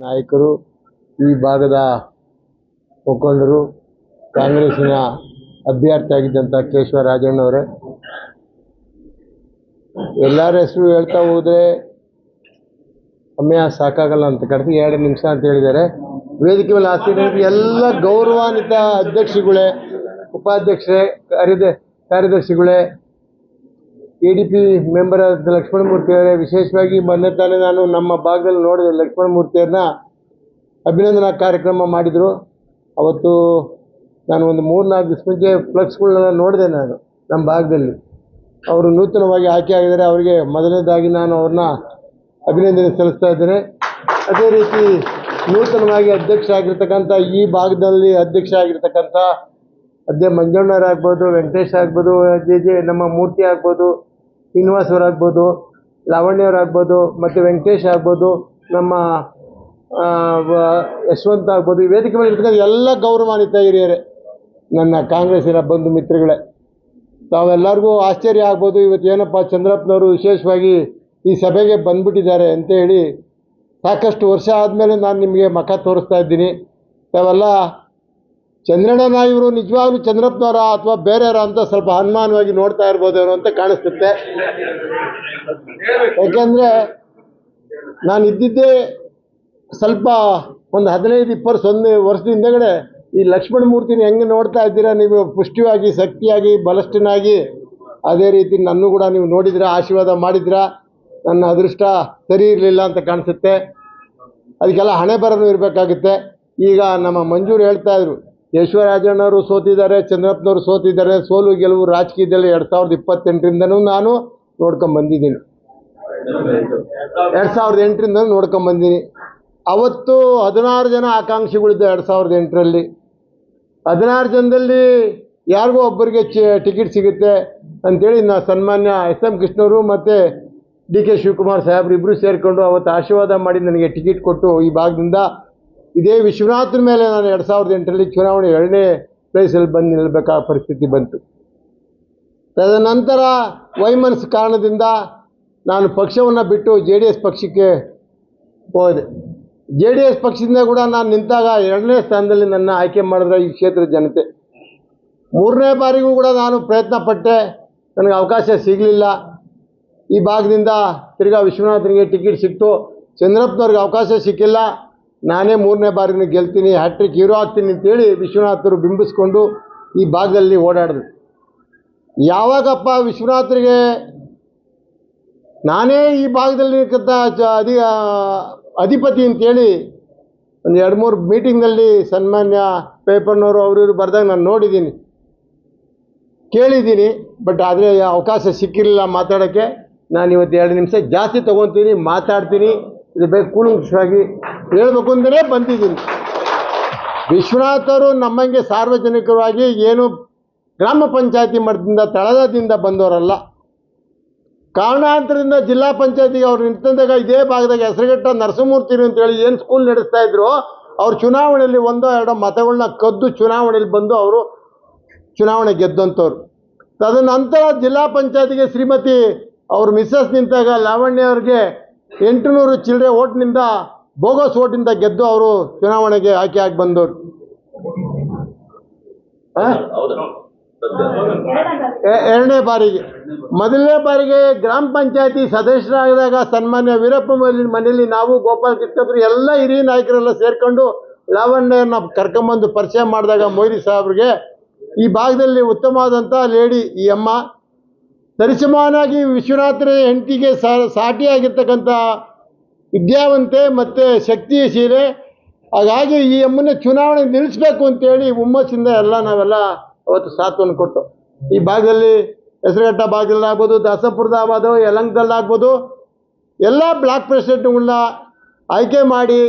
ನಾಯಕರು ಈ ಭಾಗದ ಮುಖಂಡರು ಕಾಂಗ್ರೆಸ್ಸಿನ ಅಭ್ಯರ್ಥಿಯಾಗಿದ್ದಂಥ ಕೇಶವ ರಾಜಣ್ಣವರೇ ಎಲ್ಲರ ಹೆಸರು ಹೇಳ್ತಾ ಹೋದ್ರೆ ಸಮಯ ಸಾಕಾಗಲ್ಲ ಅಂತ ಕಡೆಗೆ ಎರಡು ನಿಮಿಷ ಅಂತ ಹೇಳಿದ್ದಾರೆ. ವೇದಿಕೆ ಮೇಲೆ ಆಸೀನ ಎಲ್ಲ ಗೌರವಾನ್ವಿತ ಅಧ್ಯಕ್ಷಗಳೇ ಉಪಾಧ್ಯಕ್ಷರೇ, ಕಾರ್ಯದ, ಕಾರ್ಯದರ್ಶಿಗಳೇ ಎ ಡಿ ಪಿ ಮೆಂಬರ್ ಆದ ಲಕ್ಷ್ಮಣಮೂರ್ತಿ ಅವರೇ, ವಿಶೇಷವಾಗಿ ಮೊನ್ನೆ ತಾನೇ ನಾನು ನಮ್ಮ ಭಾಗದಲ್ಲಿ ನೋಡಿದೆ ಲಕ್ಷ್ಮಣ ಮೂರ್ತಿಯನ್ನ ಅಭಿನಂದನಾ ಕಾರ್ಯಕ್ರಮ ಮಾಡಿದರು. ಅವತ್ತು ನಾನು ಒಂದು ಮೂರ್ನಾಲ್ಕು ದಿವಸ ಮುಂಚೆ ಫ್ಲಕ್ಸ್ಗಳನ್ನೆಲ್ಲ ನೋಡಿದೆ ನಾನು ನಮ್ಮ ಭಾಗದಲ್ಲಿ. ಅವರು ನೂತನವಾಗಿ ಆಯ್ಕೆ ಆಗಿದ್ದಾರೆ. ಅವರಿಗೆ ಮೊದಲನೇದಾಗಿ ನಾನು ಅವ್ರನ್ನ ಅಭಿನಂದನೆ ಸಲ್ಲಿಸ್ತಾ ಇದ್ದೇನೆ. ಅದೇ ರೀತಿ ನೂತನವಾಗಿ ಅಧ್ಯಕ್ಷ ಆಗಿರ್ತಕ್ಕಂಥ ಈ ಭಾಗದಲ್ಲಿ ಅಧ್ಯಕ್ಷ ಆಗಿರ್ತಕ್ಕಂಥ ಅದೇ ಮಂಜಣ್ಣವರಾಗ್ಬೋದು, ವೆಂಕಟೇಶ್ ಆಗ್ಬೋದು, ಜೆ ಜೆ ನಮ್ಮ ಮೂರ್ತಿ ಆಗ್ಬೋದು ಶ್ರೀನಿವಾಸ್ ಅವರಾಗ್ಬೋದು ಲಾವಣ್ಯವರಾಗ್ಬೋದು ಮತ್ತು ವೆಂಕಟೇಶ್ ಆಗ್ಬೋದು, ನಮ್ಮ ಯಶವಂತ ಯಶವಂತ್ ಆಗ್ಬೋದು, ಈ ವೇದಿಕೆ ಮೇಲೆ ಇರ್ತಕ್ಕಂಥ ಎಲ್ಲ ಗೌರವಾನ್ವಿತ ಹಿರಿಯರೇ, ನನ್ನ ಕಾಂಗ್ರೆಸ್ಸಿನ ಬಂಧು ಮಿತ್ರಗಳೇ. ತಾವೆಲ್ಲರಿಗೂ ಆಶ್ಚರ್ಯ ಆಗ್ಬೋದು, ಇವತ್ತು ಏನಪ್ಪ ಚಂದ್ರಪ್ಪನವರು ವಿಶೇಷವಾಗಿ ಈ ಸಭೆಗೆ ಬಂದ್ಬಿಟ್ಟಿದ್ದಾರೆ ಅಂತ ಹೇಳಿ ಸಾಕಷ್ಟು ವರ್ಷ ಆದಮೇಲೆ ನಾನು ನಿಮಗೆ ಮಖ ತೋರಿಸ್ತಾ ಇದ್ದೀನಿ. ತಾವೆಲ್ಲ ಚಂದ್ರಣ್ಣನ ಇವರು ನಿಜವಾಗ್ಲೂ ಚಂದ್ರಪ್ಪನವರ ಅಥವಾ ಬೇರೆಯವರ ಅಂತ ಸ್ವಲ್ಪ ಅನುಮಾನವಾಗಿ ನೋಡ್ತಾ ಇರ್ಬೋದೇನೋ ಅಂತ ಕಾಣಿಸುತ್ತೆ. ಯಾಕೆಂದರೆ ನಾನು ಇದ್ದಿದ್ದೇ ಸ್ವಲ್ಪ ಒಂದು ಹದಿನೈದು ಇಪ್ಪತ್ತು ಸೊನ್ನೆ ವರ್ಷದ ಹಿಂದೆಗಡೆ ಈ ಲಕ್ಷ್ಮಣ ಮೂರ್ತಿನ ಹೆಂಗೆ ನೋಡ್ತಾ ಇದ್ದೀರಾ ನೀವು? ಪುಷ್ಟಿಯಾಗಿ, ಶಕ್ತಿಯಾಗಿ, ಬಲಿಷ್ಠನಾಗಿ ಅದೇ ರೀತಿ ನನ್ನೂ ಕೂಡ ನೀವು ನೋಡಿದಿರಾ, ಆಶೀರ್ವಾದ ಮಾಡಿದ್ರ? ನನ್ನ ಅದೃಷ್ಟ ಸರಿ ಇರಲಿಲ್ಲ ಅಂತ ಕಾಣಿಸುತ್ತೆ. ಅದಕ್ಕೆಲ್ಲ ಹಣೆ ಬರನು ಇರಬೇಕಾಗುತ್ತೆ. ಈಗ ನಮ್ಮ ಮಂಜೂರು ಹೇಳ್ತಾ ಇದ್ರು. ಯಶ್ವರಾಜಣ್ಣವರು ಸೋತಿದ್ದಾರೆ, ಚಂದ್ರಪ್ಪನವರು ಸೋತಿದ್ದಾರೆ, ಸೋಲು ಗೆಲುವು ರಾಜಕೀಯದಲ್ಲಿ ಎರಡು ಸಾವಿರದ ಇಪ್ಪತ್ತೆಂಟರಿಂದನೂ ನಾನು ನೋಡ್ಕೊಂಬಂದಿದ್ದೀನಿ ಎರಡು ಸಾವಿರದ ಎಂಟರಿಂದ ನೋಡ್ಕೊಂಡ್ ಬಂದೀನಿ ಅವತ್ತು ಹದಿನಾರು ಜನ ಆಕಾಂಕ್ಷಿಗಳಿದ್ದ ಎರಡು ಸಾವಿರದ ಎಂಟರಲ್ಲಿ. ಹದಿನಾರು ಜನದಲ್ಲಿ ಯಾರಿಗೋ ಒಬ್ಬರಿಗೆ ಚಿ, ಟಿಕೆಟ್ ಸಿಗುತ್ತೆ ಅಂತೇಳಿ ನಾ ಸನ್ಮಾನ್ಯ ಎಸ್ ಎಂ ಕೃಷ್ಣವರು ಮತ್ತು ಡಿ ಕೆ ಶಿವಕುಮಾರ್ ಸಾಹೇಬ್ರು ಇಬ್ಬರು ಸೇರಿಕೊಂಡು ಅವತ್ತು ಆಶೀರ್ವಾದ ಮಾಡಿ ನನಗೆ ಟಿಕೆಟ್ ಕೊಟ್ಟು ಈ ಭಾಗದಿಂದ ಇದೇ ವಿಶ್ವನಾಥನ ಮೇಲೆ ನಾನು ಎರಡು ಸಾವಿರದ ಎಂಟರಲ್ಲಿ ಚುನಾವಣೆ ಎರಡನೇ ಪ್ಲೇಸಲ್ಲಿ ಬಂದು ನಿಲ್ಲಬೇಕಾದ ಪರಿಸ್ಥಿತಿ ಬಂತು. ತದನಂತರ ವೈಮನಸ್ ಕಾರಣದಿಂದ ನಾನು ಪಕ್ಷವನ್ನು ಬಿಟ್ಟು ಜೆ ಡಿ ಎಸ್ ಪಕ್ಷಕ್ಕೆ ಹೋದೆ. ಜೆ ಡಿ ಎಸ್ ಪಕ್ಷದಿಂದ ಕೂಡ ನಾನು ನಿಂತಾಗ ಎರಡನೇ ಸ್ಥಾನದಲ್ಲಿ ನನ್ನ ಆಯ್ಕೆ ಮಾಡಿದ್ರೆ ಈ ಕ್ಷೇತ್ರದ ಜನತೆ. ಮೂರನೇ ಬಾರಿಗೂ ಕೂಡ ನಾನು ಪ್ರಯತ್ನ ಪಟ್ಟೆ, ನನಗೆ ಅವಕಾಶ ಸಿಗಲಿಲ್ಲ. ಈ ಭಾಗದಿಂದ ತಿರ್ಗಾ ವಿಶ್ವನಾಥನಿಗೆ ಟಿಕೆಟ್ ಸಿಕ್ತು. ಚಂದ್ರಪ್ಪನವ್ರಿಗೆ ಅವಕಾಶ ಸಿಕ್ಕಿಲ್ಲ. ನಾನೇ ಮೂರನೇ ಬಾರಿನೂ ಗೆಲ್ತೀನಿ ಹ್ಯಾಟ್ರಿಕ್ ಹೀರೋ ಆಗ್ತೀನಿ ಅಂತೇಳಿ ವಿಶ್ವನಾಥರು ಬಿಂಬಿಸ್ಕೊಂಡು ಈ ಭಾಗದಲ್ಲಿ ಓಡಾಡಿದ್ರು. ಯಾವಾಗಪ್ಪ ವಿಶ್ವನಾಥರಿಗೆ ನಾನೇ ಈ ಭಾಗದಲ್ಲಿ ಇರ್ತಕ್ಕಂಥ ಜ- ಅಧಿ ಅಧಿಪತಿ ಅಂತೇಳಿ ಒಂದು ಎರಡು ಮೂರು ಮೀಟಿಂಗ್ನಲ್ಲಿ ಸನ್ಮಾನ್ಯ ಪೇಪರ್ನವರು ಅವರು ಇವರು ಬರ್ದಾಗ ನಾನು ನೋಡಿದ್ದೀನಿ. ಕೇಳಿದ್ದೀನಿ ಬಟ್ ಆದರೆ ಅವಕಾಶ ಸಿಕ್ಕಿರಲಿಲ್ಲ ಮಾತಾಡೋಕ್ಕೆ. ನಾನು ಇವತ್ತು ಎರಡು ನಿಮಿಷ ಜಾಸ್ತಿ ತೊಗೊತೀನಿ, ಮಾತಾಡ್ತೀನಿ. ಇದು ಬೇಕು, ಕೂಲಂಕಷವಾಗಿ ಹೇಳ್ಬೇಕು ಅಂತಲೇ ಬಂದಿದ್ದೀನಿ. ವಿಶ್ವನಾಥರು ನಮ್ಮಂಗೆ ಸಾರ್ವಜನಿಕವಾಗಿ ಏನು ಗ್ರಾಮ ಪಂಚಾಯತಿ ಮಟ್ಟದಿಂದ ತಳದಿಂದ ಬಂದವರಲ್ಲ. ಕಾರಣಾಂತರದಿಂದ ಜಿಲ್ಲಾ ಪಂಚಾಯತಿಗೆ ಅವ್ರು ನಿಂತಂದಾಗ ಇದೇ ಭಾಗದಾಗ ಹೆಸರುಘಟ್ಟ ನರಸಿಂಹಮೂರ್ತಿರು ಅಂತೇಳಿ ಏನು ಸ್ಕೂಲ್ ನಡೆಸ್ತಾ ಇದ್ರು, ಅವ್ರು ಚುನಾವಣೆಯಲ್ಲಿ ಒಂದೋ ಎರಡೋ ಮತಗಳನ್ನ ಕದ್ದು ಚುನಾವಣೆಯಲ್ಲಿ ಬಂದು ಅವರು ಚುನಾವಣೆ ಗೆದ್ದಂಥವ್ರು. ತದನಂತರ ಜಿಲ್ಲಾ ಪಂಚಾಯತಿಗೆ ಶ್ರೀಮತಿ ಅವ್ರ ಮಿಸ್ಸಸ್ ನಿಂತಾಗ ಲಾವಣ್ಯ ಅವ್ರಿಗೆ ಎಂಟುನೂರು ಚಿಲ್ಲರೆ ಓಟ್ನಿಂದ ಬೋಗಸ್ ಓಟಿಂದ ಗೆದ್ದು ಅವರು ಚುನಾವಣೆಗೆ ಆಯ್ಕೆ ಆಗಿ ಬಂದವರು. ಎರಡನೇ ಬಾರಿಗೆ. ಮೊದಲನೇ ಬಾರಿಗೆ ಗ್ರಾಮ ಪಂಚಾಯತಿ ಸದಸ್ಯರಾಗಿದಾಗ ಸನ್ಮಾನ್ಯ ವೀರಪ್ಪ ಮನೆಯಲ್ಲಿ ನಾವು ಗೋಪಾಲ್ ಕೃಷ್ಣಪ್ರು ಎಲ್ಲ ಹಿರಿಯ ನಾಯಕರೆಲ್ಲ ಸೇರ್ಕೊಂಡು ಲಾವಣ್ಯನ ಕರ್ಕೊಂಬಂದು ಪರಿಚಯ ಮಾಡಿದಾಗ ಮೊಯ್ಲಿ ಸಾಹೇಬ್ರಿಗೆ ಈ ಭಾಗದಲ್ಲಿ ಉತ್ತಮವಾದಂಥ ಲೇಡಿ ಈ ಅಮ್ಮ. ಸರಿಸಮಾನಾಗಿ ವಿಶ್ವನಾಥನ ಹೆಂಡತಿಗೆ ಸಾಟಿಯಾಗಿರ್ತಕ್ಕಂಥ ವಿದ್ಯಾವಂತೆ ಮತ್ತು ಸೀರೆ ಹಾಗಾಗಿ ಈ ಅಮ್ಮನ ಚುನಾವಣೆ ನಿಲ್ಲಿಸ್ಬೇಕು ಅಂತೇಳಿ ಹುಮ್ಮಸ್ಸಿಂದ ಎಲ್ಲ ನಾವೆಲ್ಲ ಅವತ್ತು ಸಾಥವನ್ನು ಕೊಟ್ಟು. ಈ ಭಾಗದಲ್ಲಿ ಹೆಸರುಘಟ್ಟ ಭಾಗದಲ್ಲಾಗ್ಬೋದು ದಾಸಪುರದಾಗ್ಬೋದು ಯಲಂಕದಲ್ಲಾಗ್ಬೋದು, ಎಲ್ಲ ಬ್ಲಾಕ್ ಪ್ರೆಸಿಡೆಂಟ್ಗಳನ್ನ ಆಯ್ಕೆ ಮಾಡಿ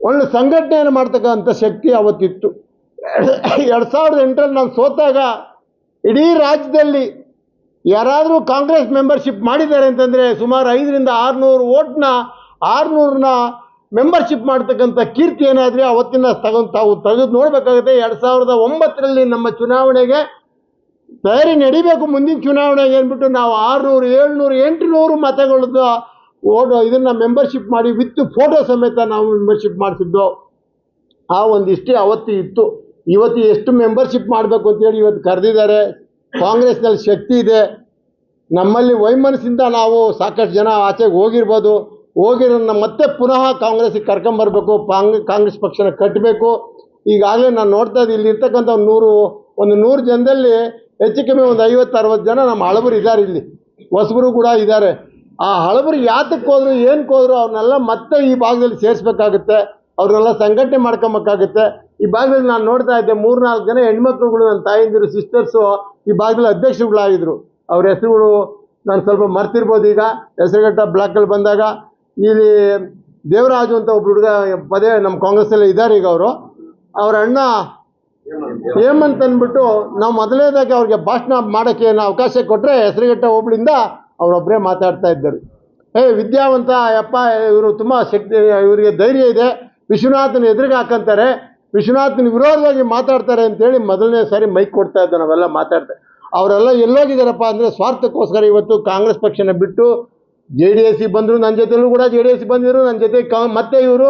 ಒಳ್ಳೆ ಸಂಘಟನೆಯನ್ನು ಮಾಡ್ತಕ್ಕಂಥ ಶಕ್ತಿ ಅವತ್ತಿತ್ತು. ಎರಡು ಸಾವಿರದ ಎಂಟರಲ್ಲಿ ನಾನು ಸೋತಾಗ ಇಡೀ ರಾಜ್ಯದಲ್ಲಿ ಯಾರಾದರೂ ಕಾಂಗ್ರೆಸ್ ಮೆಂಬರ್ಶಿಪ್ ಮಾಡಿದ್ದಾರೆ ಅಂತಂದರೆ ಸುಮಾರು ಐದರಿಂದ ಆರುನೂರು ಓಟ್ನ ಆರುನೂರನ್ನ ಮೆಂಬರ್ಶಿಪ್ ಮಾಡ್ತಕ್ಕಂಥ ಕೀರ್ತಿ ಏನಾದರೆ ಅವತ್ತಿನ ತಗೊಂಡು ತಾವು ತೆಗೆದು ನೋಡಬೇಕಾಗುತ್ತೆ. ಎರಡು ಸಾವಿರದ ಒಂಬತ್ತರಲ್ಲಿ ನಮ್ಮ ಚುನಾವಣೆಗೆ ತಯಾರಿ ನಡಿಬೇಕು ಮುಂದಿನ ಚುನಾವಣೆಗೆ ಅಂದ್ಬಿಟ್ಟು ನಾವು ಆರುನೂರು, ಏಳ್ನೂರು, ಎಂಟುನೂರು ಮತಗಳದ್ದು ಓಟು ಇದನ್ನು ಮೆಂಬರ್ಶಿಪ್ ಮಾಡಿ ವಿತ್ ಫೋಟೋ ಸಮೇತ ನಾವು ಮೆಂಬರ್ಶಿಪ್ ಮಾಡಿಸಿದ್ದು. ಆ ಒಂದಿಷ್ಟೇ ಅವತ್ತು ಇತ್ತು. ಇವತ್ತು ಎಷ್ಟು ಮೆಂಬರ್ಶಿಪ್ ಮಾಡಬೇಕು ಅಂತೇಳಿ ಇವತ್ತು ಕರೆದಿದ್ದಾರೆ. ಕಾಂಗ್ರೆಸ್ನಲ್ಲಿ ಶಕ್ತಿ ಇದೆ. ನಮ್ಮಲ್ಲಿ ವೈಮನಸ್ಸಿಂದ ನಾವು ಸಾಕಷ್ಟು ಜನ ಆಚೆಗೆ ಹೋಗಿರ್ಬೋದು. ಹೋಗಿರೋದನ್ನ ಮತ್ತೆ ಪುನಃ ಕಾಂಗ್ರೆಸ್ಸಿಗೆ ಕರ್ಕೊಂಬರ್ಬೇಕು ಕಾಂಗ್ ಕಾಂಗ್ರೆಸ್ ಪಕ್ಷನ ಕಟ್ಟಬೇಕು ಈಗಾಗಲೇ ನಾನು ನೋಡ್ತಾ ಇದ್ದೀನಿ, ಇಲ್ಲಿ ಇರ್ತಕ್ಕಂಥ ಒಂದು ನೂರು ಒಂದು ನೂರು ಜನದಲ್ಲಿ ಹೆಚ್ಚು ಕಮ್ಮಿ ಒಂದು ಐವತ್ತು, ಅರವತ್ತು ಜನ ನಮ್ಮ ಹಳಬರು ಇದ್ದಾರೆ ಇಲ್ಲಿ. ಹೊಸಬರು ಕೂಡ ಇದ್ದಾರೆ. ಆ ಹಳಬರು ಯಾತಕ್ಕೆ ಹೋದ್ರು ಏನಕ್ಕೆ ಹೋದ್ರು, ಅವ್ರನ್ನೆಲ್ಲ ಮತ್ತೆ ಈ ಭಾಗದಲ್ಲಿ ಸೇರಿಸ್ಬೇಕಾಗುತ್ತೆ. ಅವ್ರನ್ನೆಲ್ಲ ಸಂಘಟನೆ ಮಾಡ್ಕೊಬೇಕಾಗುತ್ತೆ. ಈ ಭಾಗದಲ್ಲಿ ನಾನು ನೋಡ್ತಾ ಇದ್ದೆ ಮೂರ್ನಾಲ್ಕು ಜನ ಹೆಣ್ಮಕ್ಳುಗಳು, ನನ್ನ ತಾಯಂದಿರು ಸಿಸ್ಟರ್ಸು ಈ ಭಾಗದಲ್ಲಿ ಅಧ್ಯಕ್ಷರುಗಳಾಗಿದ್ದರು ಅವ್ರ ಹೆಸರುಗಳು ನಾನು ಸ್ವಲ್ಪ ಮರ್ತಿರ್ಬೋದು ಈಗ. ಹೆಸರುಘಟ್ಟ ಬ್ಲಾಕಲ್ಲಿ ಬಂದಾಗ ಇಲ್ಲಿ ದೇವರಾಜು ಅಂತ ಒಬ್ರು ಹುಡುಗ ಪದೇ ನಮ್ಮ ಕಾಂಗ್ರೆಸ್ಸಲ್ಲೇ ಇದ್ದಾರೆ ಈಗ ಅವರು. ಅವ್ರ ಅಣ್ಣ ಹೇಮಂತ್ ಅಂದ್ಬಿಟ್ಟು ನಾವು ಮೊದಲನೇದಾಗಿ ಅವ್ರಿಗೆ ಭಾಷಣ ಮಾಡೋಕ್ಕೆ ಏನು ಅವಕಾಶ ಕೊಟ್ಟರೆ ಹೆಸರುಘಟ್ಟ ಹೋಬಳಿಂದ ಅವರೊಬ್ಬರೇ ಮಾತಾಡ್ತಾ ಇದ್ದರು. ಏ ವಿದ್ಯಾವಂತ ಅಪ್ಪ ಇವರು ತುಂಬ ಶಕ್ತಿ, ಇವರಿಗೆ ಧೈರ್ಯ ಇದೆ. ವಿಶ್ವನಾಥನ ಎದುರಿಗೆ ಹಾಕಂತಾರೆ. ವಿಶ್ವನಾಥನ ವಿರೋಧವಾಗಿ ಮಾತಾಡ್ತಾರೆ ಅಂತೇಳಿ ಮೊದಲನೇ ಸಾರಿ ಮೈಕ್ ಕೊಡ್ತಾ ಇದ್ದ ನಾವೆಲ್ಲ ಮಾತಾಡ್ತಾ ಅವರೆಲ್ಲ ಎಲ್ಲೋಗಿದ್ದಾರಪ್ಪ ಅಂದರೆ ಸ್ವಾರ್ಥಕ್ಕೋಸ್ಕರ ಇವತ್ತು ಕಾಂಗ್ರೆಸ್ ಪಕ್ಷನ ಬಿಟ್ಟು ಜೆ ಡಿ ಎಸ್ಸಿಗೆ ಬಂದರು ನನ್ನ ಜೊತೆಲೂ ಕೂಡ ಜೆ ಡಿ ಎಸ್ ಬಂದಿದ್ರು ನನ್ನ ಜೊತೆ ಕಾ ಮತ್ತೆ ಇವರು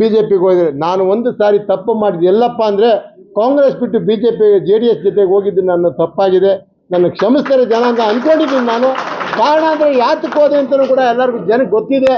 ಬಿ ಜೆ ಪಿಗೆ ಹೋಗಿದ್ರು ನಾನು ಒಂದು ಸಾರಿ ತಪ್ಪು ಮಾಡಿದೆ ಎಲ್ಲಪ್ಪ ಅಂದರೆ ಕಾಂಗ್ರೆಸ್ ಬಿಟ್ಟು B J P J D S ಜೊತೆಗೆ ಹೋಗಿದ್ದು ನನ್ನ ತಪ್ಪಾಗಿದೆ. ನನ್ನ ಕ್ಷಮಿಸ್ತಾರೆ ಜನ ಅಂತ ಅಂದ್ಕೊಂಡಿದ್ದೀನಿ ನಾನು. ಕಾರಣ ಅಂದರೆ ಯಾತಕ್ಕೆ ಹೋದೆ ಅಂತಲೂ ಕೂಡ ಎಲ್ಲರಿಗೂ ಜನಕ್ಕೆ ಗೊತ್ತಿದೆ.